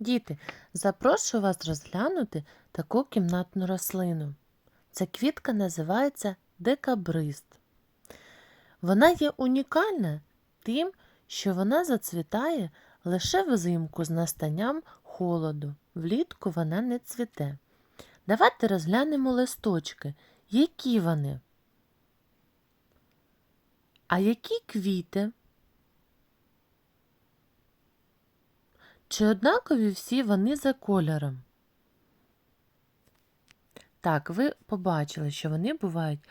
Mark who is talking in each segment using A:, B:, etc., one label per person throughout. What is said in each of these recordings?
A: Діти, запрошую вас розглянути таку кімнатну рослину. Ця квітка називається декабрист. Вона є унікальна тим, що вона зацвітає лише взимку з настанням холоду. Влітку вона не цвіте. Давайте розглянемо листочки. Які вони? А які квіти? Чи однакові всі вони за кольором? Так, ви побачили, що вони бувають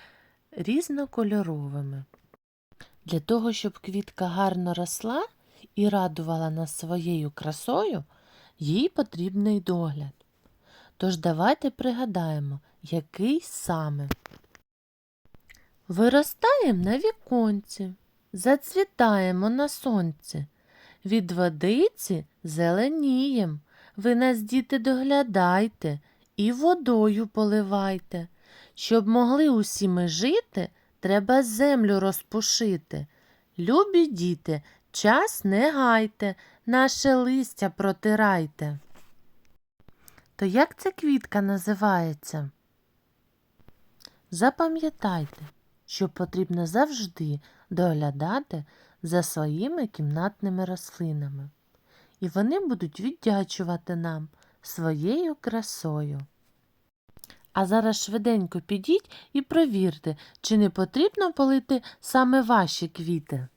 A: різнокольоровими. Для того, щоб квітка гарно росла і радувала нас своєю красою, їй потрібний догляд. Тож давайте пригадаємо, який саме. Виростаємо на віконці, зацвітаємо на сонці. Від водиці зеленієм. Ви нас, діти, доглядайте і водою поливайте. Щоб могли усі ми жити, треба землю розпушити. Любі діти, час не гайте, наше листя протирайте. То як ця квітка називається? Запам'ятайте, що потрібно завжди доглядати за своїми кімнатними рослинами, і вони будуть віддячувати нам своєю красою. А зараз швиденько підіть і провірте, чи не потрібно полити саме ваші квіти.